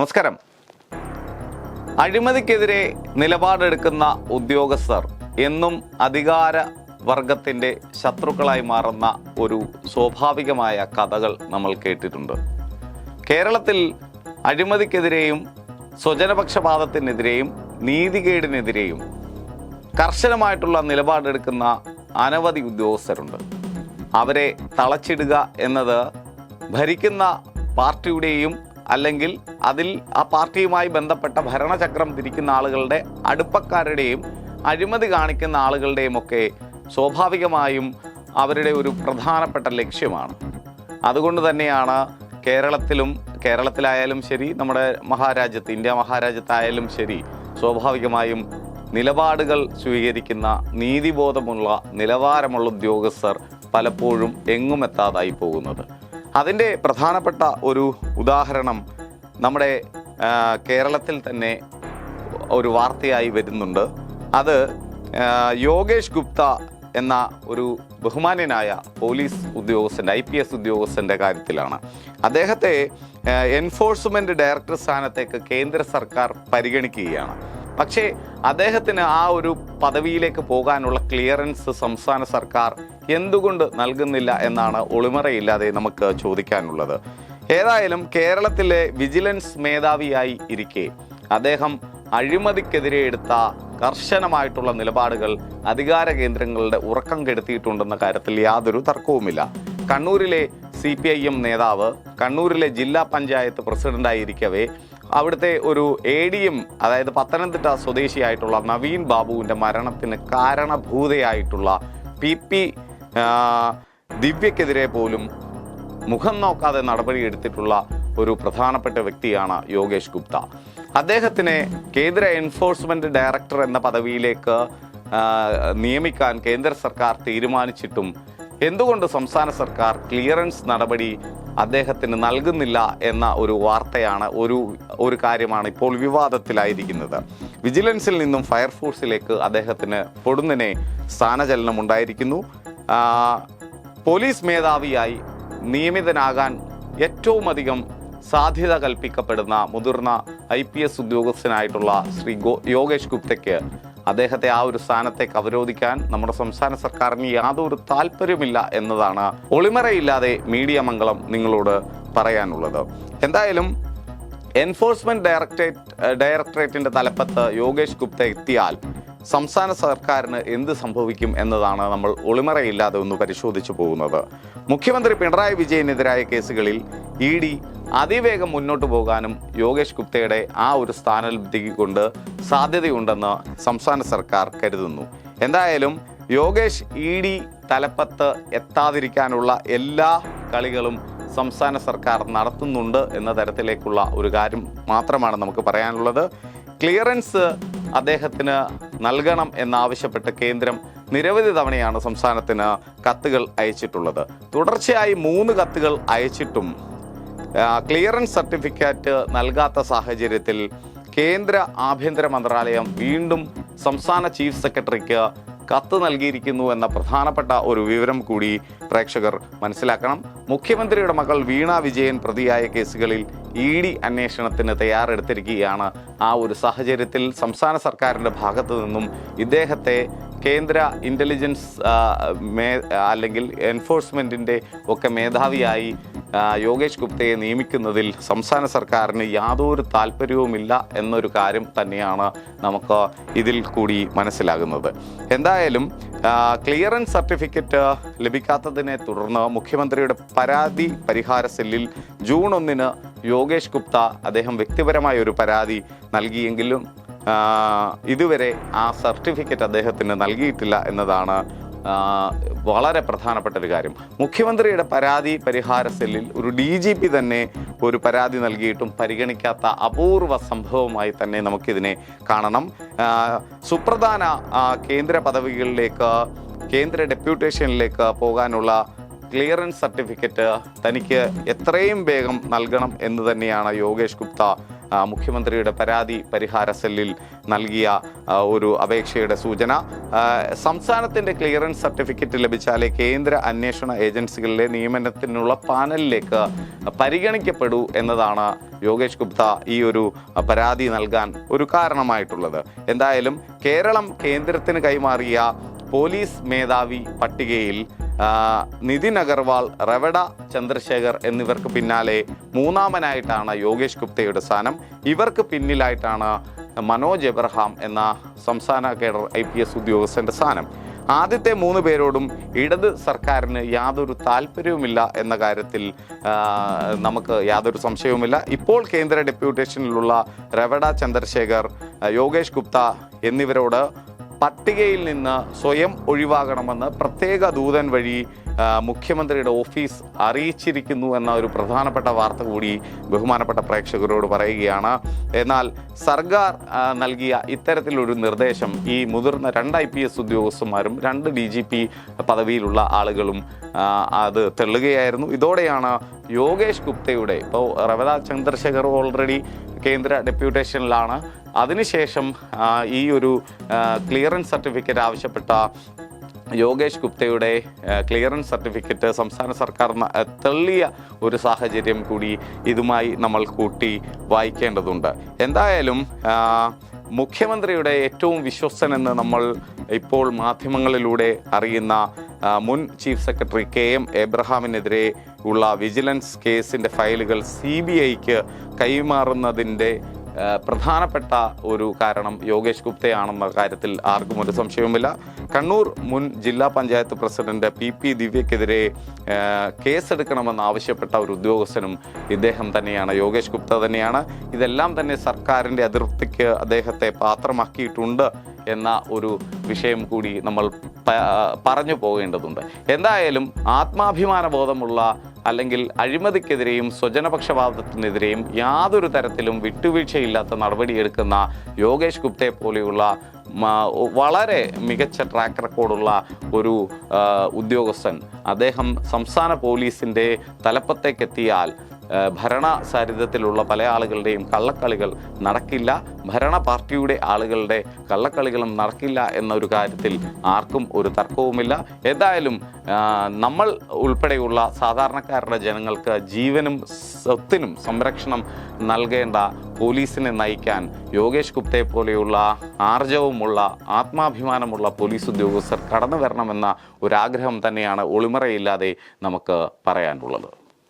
നമസ്കാരം. അഴിമതിക്കെതിരെ നിലപാടെടുക്കുന്ന ഉദ്യോഗസ്ഥർ എന്നും അധികാര വർഗത്തിന്റെ ശത്രുക്കളായി മാറുന്ന ഒരു സ്വാഭാവികമായ കഥകൾ നമ്മൾ കേട്ടിട്ടുണ്ട്. കേരളത്തിൽ അഴിമതിക്കെതിരെയും സ്വജനപക്ഷപാതത്തിനെതിരെയും നീതികേടിനെതിരെയും കർശനമായിട്ടുള്ള നിലപാടെടുക്കുന്ന അനവധി ഉദ്യോഗസ്ഥരുണ്ട്. അവരെ തളച്ചിടുക എന്നത് ഭരിക്കുന്ന പാർട്ടിയുടെയും അല്ലെങ്കിൽ അതിൽ ആ പാർട്ടിയുമായി ബന്ധപ്പെട്ട ഭരണചക്രം തിരിക്കുന്ന ആളുകളുടെ അടുപ്പക്കാരുടെയും അഴിമതി കാണിക്കുന്ന ആളുകളുടെയും ഒക്കെ സ്വാഭാവികമായും അവരുടെ ഒരു പ്രധാനപ്പെട്ട ലക്ഷ്യമാണ്. അതുകൊണ്ട് തന്നെയാണ് കേരളത്തിലും കേരളത്തിലായാലും ശരി നമ്മുടെ മഹാരാജ്യത്ത് ഇന്ത്യ മഹാരാജ്യത്തായാലും ശരി സ്വാഭാവികമായും നിലപാടുകൾ സ്വീകരിക്കുന്ന നീതിബോധമുള്ള നിലവാരമുള്ള ഉദ്യോഗസ്ഥർ പലപ്പോഴും എങ്ങുമെത്താതായി പോകുന്നത്. അതിന്റെ പ്രധാനപ്പെട്ട ഒരു ഉദാഹരണം നമ്മുടെ കേരളത്തിൽ തന്നെ ഒരു വാർത്തയായി വരുന്നുണ്ട്. അത് യോഗേഷ് ഗുപ്ത എന്ന ഒരു ബഹുമാന്യനായ പോലീസ് ഉദ്യോഗസ്ഥന്റെ ഐ പി എസ് ഉദ്യോഗസ്ഥന്റെ കാര്യത്തിലാണ്. അദ്ദേഹത്തെ എൻഫോഴ്സ്മെന്റ് ഡയറക്ടർ സ്ഥാനത്തേക്ക് കേന്ദ്ര സർക്കാർ പരിഗണിക്കുകയാണ്. പക്ഷേ അദ്ദേഹത്തിന് ആ ഒരു പദവിയിലേക്ക് പോകാനുള്ള ക്ലിയറൻസ് സംസ്ഥാന സർക്കാർ എന്തുകൊണ്ട് നൽകുന്നില്ല എന്നാണ് ഒളിമറയില്ലാതെ നമുക്ക് ചോദിക്കാനുള്ളത്. ഏതായാലും കേരളത്തിലെ വിജിലൻസ് മേധാവിയായി ഇരിക്കെ. അദ്ദേഹം അഴിമതിക്കെതിരെ എടുത്ത കർശനമായിട്ടുള്ള നിലപാടുകൾ അധികാര കേന്ദ്രങ്ങളുടെ ഉറക്കം കെടുത്തിയിട്ടുണ്ടെന്ന കാര്യത്തിൽ യാതൊരു തർക്കവുമില്ല. കണ്ണൂരിലെ സി പി ഐ എം നേതാവ് കണ്ണൂരിലെ ജില്ലാ പഞ്ചായത്ത് പ്രസിഡന്റായിരിക്കവേ അവിടുത്തെ ഒരു എ ഡി എം അതായത് പത്തനംതിട്ട സ്വദേശിയായിട്ടുള്ള നവീൻ ബാബുവിന്റെ മരണത്തിന് കാരണഭൂതയായിട്ടുള്ള പി പി ദിവ്യക്കെതിരെ പോലും മുഖം നോക്കാതെ നടപടി നടപടിയെടുത്തിട്ടുള്ള ഒരു പ്രധാനപ്പെട്ട വ്യക്തിയാണ് യോഗേഷ് ഗുപ്ത. അദ്ദേഹത്തിനെ കേന്ദ്ര എൻഫോഴ്സ്മെന്റ് ഡയറക്ടർ എന്ന പദവിയിലേക്ക് നിയമിക്കാൻ കേന്ദ്ര സർക്കാർ തീരുമാനിച്ചിട്ടും എന്തുകൊണ്ട് സംസ്ഥാന സർക്കാർ ക്ലിയറൻസ് നടപടി അദ്ദേഹത്തിന് നൽകുന്നില്ല എന്ന ഒരു വാർത്തയാണ് ഒരു ഒരു കാര്യമാണ് ഇപ്പോൾ വിവാദത്തിലായിരിക്കുന്നത്. വിജിലൻസിൽ നിന്നും ഫയർഫോഴ്സിലേക്ക് അദ്ദേഹത്തിന് പൊടുന്നിനെ സ്ഥാനചലനം ഉണ്ടായിരിക്കുന്നു. പോലീസ് മേധാവിയായി നിയമിതനാകാൻ ഏറ്റവും അധികം സാധ്യത കൽപ്പിക്കപ്പെടുന്ന മുതിർന്ന ഐ പി എസ് ഉദ്യോഗസ്ഥനായിട്ടുള്ള ശ്രീ യോഗേഷ് ഗുപ്തയ്ക്ക് അദ്ദേഹത്തെ ആ ഒരു സ്ഥാനത്തേക്ക് അവരോധിക്കാൻ നമ്മുടെ സംസ്ഥാന സർക്കാരിന് യാതൊരു താല്പര്യമില്ല എന്നതാണ് ഒളിമറയില്ലാതെ മീഡിയ മംഗളം നിങ്ങളോട് പറയാനുള്ളത്. എന്തായാലും എൻഫോഴ്സ്മെന്റ് ഡയറക്ടറേറ്റ് ഡയറക്ടറേറ്റിന്റെ തലപ്പത്ത് യോഗേഷ് ഗുപ്ത എത്തിയാൽ സംസ്ഥാന സർക്കാരിന് എന്ത് സംഭവിക്കും എന്നതാണ് നമ്മൾ ഒളിമറയില്ലാതെ ഒന്ന് പരിശോധിച്ചു പോകുന്നത്. മുഖ്യമന്ത്രി പിണറായി വിജയനെതിരായ കേസുകളിൽ ഇ ഡി അതിവേഗം മുന്നോട്ട് പോകാനും യോഗേഷ് ഗുപ്തയുടെ ആ ഒരു സ്ഥാനലബ്ധിക്ക് കൊണ്ട് സാധ്യതയുണ്ടെന്ന് സംസ്ഥാന സർക്കാർ കരുതുന്നു. എന്തായാലും യോഗേഷ് ഇ ഡി തലപ്പത്ത് എത്താതിരിക്കാനുള്ള എല്ലാ കളികളും സംസ്ഥാന സർക്കാർ നടത്തുന്നുണ്ട് എന്ന തരത്തിലേക്കുള്ള ഒരു കാര്യം മാത്രമാണ് നമുക്ക് പറയാനുള്ളത്. ക്ലിയറൻസ് അദ്ദേഹത്തിന് നൽകണം എന്നാവശ്യപ്പെട്ട് കേന്ദ്രം നിരവധി തവണയാണ് സംസ്ഥാനത്തിന് കത്തുകൾ അയച്ചിട്ടുള്ളത്. തുടർച്ചയായി മൂന്ന് കത്തുകൾ അയച്ചിട്ടും ക്ലിയറൻസ് സർട്ടിഫിക്കറ്റ് നൽകാത്ത സാഹചര്യത്തിൽ കേന്ദ്ര ആഭ്യന്തര മന്ത്രാലയം വീണ്ടും സംസ്ഥാന ചീഫ് സെക്രട്ടറിക്ക് കത്ത് നൽകിയിരിക്കുന്നു എന്ന പ്രധാനപ്പെട്ട ഒരു വിവരം കൂടി പ്രേക്ഷകർ മനസ്സിലാക്കണം. മുഖ്യമന്ത്രിയുടെ മകൾ വീണ വിജയൻ പ്രതിയായ കേസുകളിൽ ഇ ഡി അന്വേഷണത്തിന് തയ്യാറെടുത്തിരിക്കുകയാണ്. ആ ഒരു സാഹചര്യത്തിൽ സംസ്ഥാന സർക്കാരിന്റെ ഭാഗത്തു നിന്നും ഇദ്ദേഹത്തെ കേന്ദ്ര ഇന്റലിജൻസ് മേ അല്ലെങ്കിൽ എൻഫോഴ്സ്മെന്റിന്റെ ഒക്കെ മേധാവിയായി യോഗേഷ് ഗുപ്തയെ നിയമിക്കുന്നതിൽ സംസ്ഥാന സർക്കാരിന് യാതൊരു താല്പര്യവുമില്ല എന്നൊരു കാര്യം തന്നെയാണ് നമുക്ക് ഇതിൽ കൂടി മനസ്സിലാകുന്നത്. എന്തായാലും ക്ലിയറൻസ് സർട്ടിഫിക്കറ്റ് ലഭിക്കാത്തതിനെ തുടർന്ന് മുഖ്യമന്ത്രിയുടെ പരാതി പരിഹാര സെല്ലിൽ ജൂൺ ഒന്നിന് യോഗേഷ് ഗുപ്ത അദ്ദേഹം വ്യക്തിപരമായ ഒരു പരാതി നൽകിയെങ്കിലും ഇതുവരെ ആ സർട്ടിഫിക്കറ്റ് അദ്ദേഹത്തിന് നൽകിയിട്ടില്ല എന്നതാണ് വളരെ പ്രധാനപ്പെട്ട ഒരു കാര്യം. മുഖ്യമന്ത്രിയുടെ പരാതി പരിഹാര സെല്ലിൽ ഒരു ഡി ജി പി തന്നെ ഒരു പരാതി നൽകിയിട്ടും പരിഗണിക്കാത്ത അപൂർവ സംഭവമായി തന്നെ നമുക്കിതിനെ കാണണം. സുപ്രധാന കേന്ദ്ര പദവികളിലേക്ക് കേന്ദ്ര ഡെപ്യൂട്ടേഷനിലേക്ക് പോകാനുള്ള ക്ലിയറൻസ് സർട്ടിഫിക്കറ്റ് തനിക്ക് എത്രയും വേഗം നൽകണം എന്ന് തന്നെയാണ് യോഗേഷ് ഗുപ്ത മുഖ്യമന്ത്രിയുടെ പരാതി പരിഹാര സെല്ലിൽ നൽകിയ ഒരു അപേക്ഷയുടെ സൂചന. സംസ്ഥാനത്തിന്റെ ക്ലിയറൻസ് സർട്ടിഫിക്കറ്റ് ലഭിച്ചാലേ കേന്ദ്ര അന്വേഷണ ഏജൻസികളിലെ നിയമനത്തിനുള്ള പാനലിലേക്ക് പരിഗണിക്കപ്പെടൂ എന്നതാണ് യോഗേഷ് ഗുപ്ത ഈ ഒരു പരാതി നൽകാൻ ഒരു കാരണമായിട്ടുള്ളത്. എന്തായാലും കേരളം കേന്ദ്രത്തിന് കൈമാറിയ പോലീസ് മേധാവി പട്ടികയിൽ നിതിൻ അഗർവാൾ റവഡ ചന്ദ്രശേഖർ എന്നിവർക്ക് പിന്നാലെ മൂന്നാമനായിട്ടാണ് യോഗേഷ് ഗുപ്തയുടെ സ്ഥാനം. ഇവർക്ക് പിന്നിലായിട്ടാണ് മനോജ് എബ്രഹാം എന്ന സംസ്ഥാന കേഡർ ഐ പി എസ് ഉദ്യോഗസ്ഥന്റെ സ്ഥാനം. ആദ്യത്തെ മൂന്ന് പേരോടും ഇടത് സർക്കാരിന് യാതൊരു താല്പര്യവുമില്ല എന്ന കാര്യത്തിൽ നമുക്ക് യാതൊരു സംശയവുമില്ല. ഇപ്പോൾ കേന്ദ്ര ഡെപ്യൂട്ടേഷനിലുള്ള റവഡ ചന്ദ്രശേഖർ യോഗേഷ് ഗുപ്ത എന്നിവരോട് പട്ടികയിൽ നിന്ന് സ്വയം ഒഴിവാകണമെന്ന് പ്രത്യേക ദൂതൻ വഴി മുഖ്യമന്ത്രിയുടെ ഓഫീസ് അറിയിച്ചിരിക്കുന്നു എന്ന ഒരു പ്രധാനപ്പെട്ട വാർത്ത കൂടി ബഹുമാനപ്പെട്ട പ്രേക്ഷകരോട് പറയുകയാണ്. എന്നാൽ സർക്കാർ നൽകിയ ഇത്തരത്തിലൊരു നിർദ്ദേശം ഈ മുതിർന്ന രണ്ട് ഐ പി എസ് ഉദ്യോഗസ്ഥന്മാരും രണ്ട് ഡി ജി പി പദവിയിലുള്ള ആളുകളും അത് തെള്ളുകയായിരുന്നു. ഇതോടെയാണ് യോഗേഷ് ഗുപ്തയുടെ ഇപ്പോൾ റവത ചന്ദ്രശേഖർ ഓൾറെഡി കേന്ദ്ര ഡെപ്യൂട്ടേഷനിലാണ്. അതിനുശേഷം ഈ ഒരു ക്ലിയറൻസ് സർട്ടിഫിക്കറ്റ് ആവശ്യപ്പെട്ട യോഗേഷ് ഗുപ്തയുടെ ക്ലിയറൻസ് സർട്ടിഫിക്കറ്റ് സംസ്ഥാന സർക്കാർ തള്ളിയ ഒരു സാഹചര്യം കൂടി ഇതുമായി നമ്മൾ കൂട്ടി വായിക്കേണ്ടതുണ്ട്. എന്തായാലും മുഖ്യമന്ത്രിയുടെ ഏറ്റവും വിശ്വസ്തനെന്ന് നമ്മൾ ഇപ്പോൾ മാധ്യമങ്ങളിലൂടെ അറിയുന്ന മുൻ ചീഫ് സെക്രട്ടറി കെ എം എബ്രഹാമിനെതിരെ ഉള്ള വിജിലൻസ് കേസിന്റെ ഫയലുകൾ സി ബി ഐക്ക് കൈമാറുന്നതിന്റെ പ്രധാനപ്പെട്ട ഒരു കാരണം യോഗേഷ് ഗുപ്തയാണെന്ന കാര്യത്തിൽ ആർക്കും ഒരു സംശയവുമില്ല. കണ്ണൂർ മുൻ ജില്ലാ പഞ്ചായത്ത് പ്രസിഡന്റ് പി പി ദിവ്യക്കെതിരെ കേസെടുക്കണമെന്നാവശ്യപ്പെട്ട ഒരു ഉദ്യോഗസ്ഥനും ഇദ്ദേഹം തന്നെയാണ്. യോഗേഷ് ഗുപ്ത തന്നെയാണ്. ഇതെല്ലാം തന്നെ സർക്കാരിന്റെ അതിർത്തിക്ക് അദ്ദേഹത്തെ പാത്രമാക്കിയിട്ടുണ്ട് എന്ന ഒരു വിഷയം കൂടി നമ്മൾ പറഞ്ഞു പോകേണ്ടതുണ്ട്. എന്തായാലും ആത്മാഭിമാന ബോധമുള്ള അല്ലെങ്കിൽ അഴിമതിക്കെതിരെയും സ്വജനപക്ഷപാതത്തിനെതിരെയും യാതൊരു തരത്തിലും വിട്ടുവീഴ്ചയില്ലാത്ത നടപടിയെടുക്കുന്ന യോഗേഷ് ഗുപ്തയെ പോലെയുള്ള വളരെ മികച്ച ട്രാക്ക് റെക്കോർഡുള്ള ഒരു ഉദ്യോഗസ്ഥൻ. അദ്ദേഹം സംസ്ഥാന പോലീസിന്റെ തലപ്പത്തേക്കെത്തിയാൽ ഭരണ സാരിധ്യത്തിലുള്ള പല ആളുകളുടെയും കള്ളക്കളികൾ നടക്കില്ല. ഭരണ പാർട്ടിയുടെ ആളുകളുടെ കള്ളക്കളികളും നടക്കില്ല എന്നൊരു കാര്യത്തിൽ ആർക്കും ഒരു തർക്കവുമില്ല. എന്തായാലും നമ്മൾ ഉൾപ്പെടെയുള്ള സാധാരണക്കാരുടെ ജനങ്ങൾക്ക് ജീവനും സ്വത്തിനും സംരക്ഷണം നൽകേണ്ട പോലീസിനെ നയിക്കാൻ യോഗേഷ് ഗുപ്തയെ പോലെയുള്ള ആർജവുമുള്ള ആത്മാഭിമാനമുള്ള പോലീസ് ഉദ്യോഗസ്ഥർ കടന്നു വരണമെന്ന ഒരാഗ്രഹം തന്നെയാണ് ഒളിമറയില്ലാതെ നമുക്ക് പറയാനുള്ളത്.